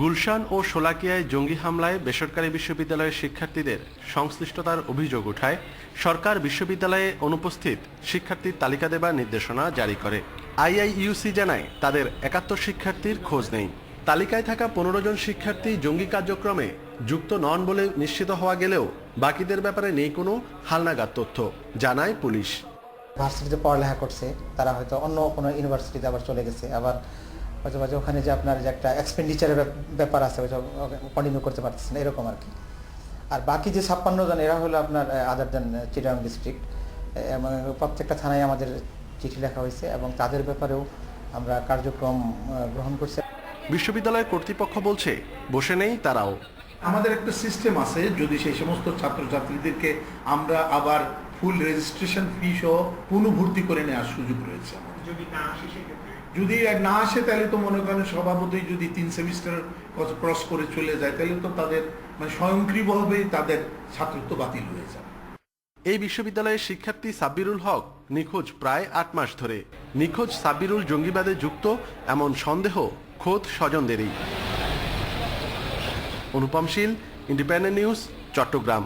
গুলশান ও শোলাকিয়ায় জঙ্গি হামলায় বেসরকারি বিশ্ববিদ্যালয়ের শিক্ষার্থীদের সংশ্লিষ্টতার অভিযোগ উঠায় সরকার বিশ্ববিদ্যালয়ে অনুপস্থিত শিক্ষার্থীর তালিকা দেবার নির্দেশনা জারি করে। আইআইইউসি জানায় তাদের একাত্তর শিক্ষার্থীর খোঁজ নেই। তালিকায় থাকা পনেরো জন শিক্ষার্থী জঙ্গি কার্যক্রমে যুক্ত নন বলে নিশ্চিত হওয়া গেলেও বাকিদের ব্যাপারে নেই কোনো হালনাগাদ তথ্য, জানায় পুলিশ। ভার্সিটিতে পড়ালেখা করছে, তারা হয়তো অন্য কোনো ইউনিভার্সিটিতে আবার চলে গেছে, আবার হয়তো বা যে ওখানে যে আপনার যে একটা এক্সপেন্ডিচারের ব্যাপার আছে, ওইটা কন্টিনিউ করতে পারতেছে না, এরকম আর কি আর বাকি যে ছাপ্পান্ন জন, এরা হলো আপনার আদার দেন চিটাং ডিস্ট্রিক্ট প্রত্যেকটা থানায় আমাদের চিঠি লেখা হয়েছে এবং তাদের ব্যাপারেও আমরা কার্যক্রম গ্রহণ করছি। বিশ্ববিদ্যালয় কর্তৃপক্ষ বলছে, বসে নেই তারাও। আমাদের একটা সিস্টেম আছে যদি সেই সমস্ত ছাত্রছাত্রীদেরকে আমরা আবার ফুল রেজিস্ট্রেশন ফি সহ পুনঃভর্তি করে নেওয়ার সুযোগ রয়েছে। যদি না আসে তাহলে তো মনে করেন স্বভাবতই যদি তিন সেমিস্টার ক্রস করে চলে যায় তাহলে তো তাদের মানে স্বয়ংক্রিয়ভাবেই তাদের ছাত্রত্ব বাতিল হয়ে যায় এই বিশ্ববিদ্যালয়ের শিক্ষার্থী সাব্বিরুল হক নিখোঁজ প্রায় আট মাস ধরে। নিখোঁজ সাব্বিরুল জঙ্গিবাদে যুক্ত এমন সন্দেহ খোদ স্বজনদেরই। Anupam Shil independent news Chattogram.